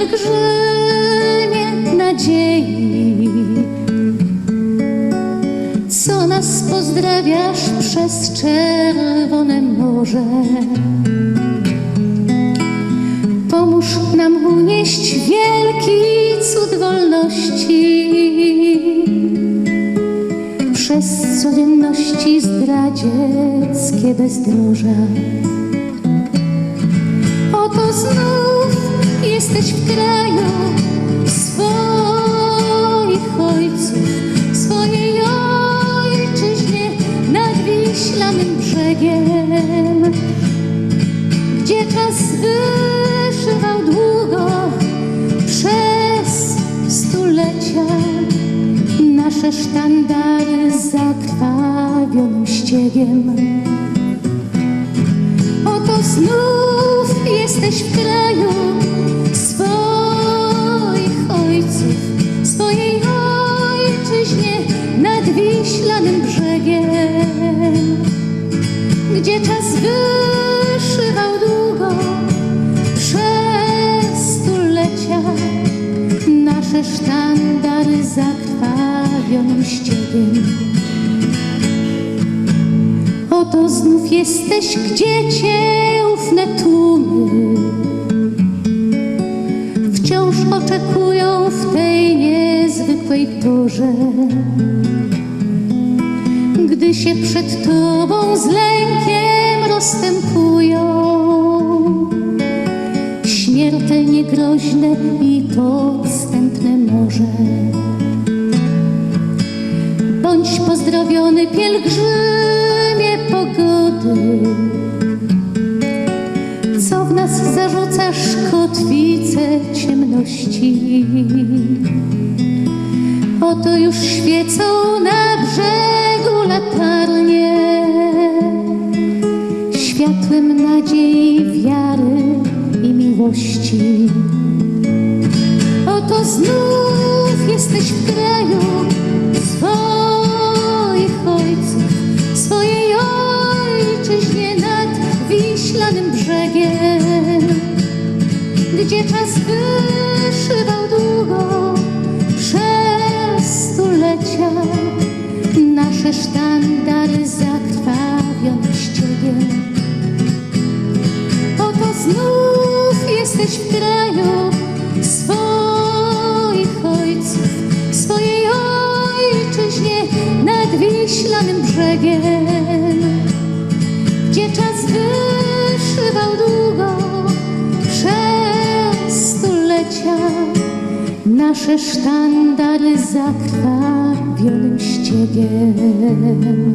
pielgrzymie nadziei, co nas pozdrawiasz przez czerwone morze. Pomóż nam unieść wielki cud wolności przez codzienności zdradzieckie bezdroża. Oto znów jesteś w kraju swoich ojców, swojej ojczyźnie nad wiślanym brzegiem, gdzie czas wyszywał długo przez stulecia nasze sztandary zakrwawionym ściegiem. Oto znów jesteś w kraju ojczyźnie nad wiślanym brzegiem, gdzie czas wyszywał długo przez stulecia nasze sztandary zakrwawionym ściegiem. Oto znów jesteś, gdzie cię ufne tłumy wciąż oczekują Gdy się przed tobą z lękiem rozstępują śmiertelnie groźne i podstępne morze. Bądź pozdrowiony pielgrzymie pogody, co w nas zarzucasz kotwicę ciemności. Oto już świecą na brzegu latarnie, światłem nadziei, wiary i miłości. Oto znów jesteś w kraju swoich ojców, swojej ojczyźnie nad wiślanym brzegiem, gdzie czas wyszywał długo stulecia nasze sztandary zakrwawionym ściegiem.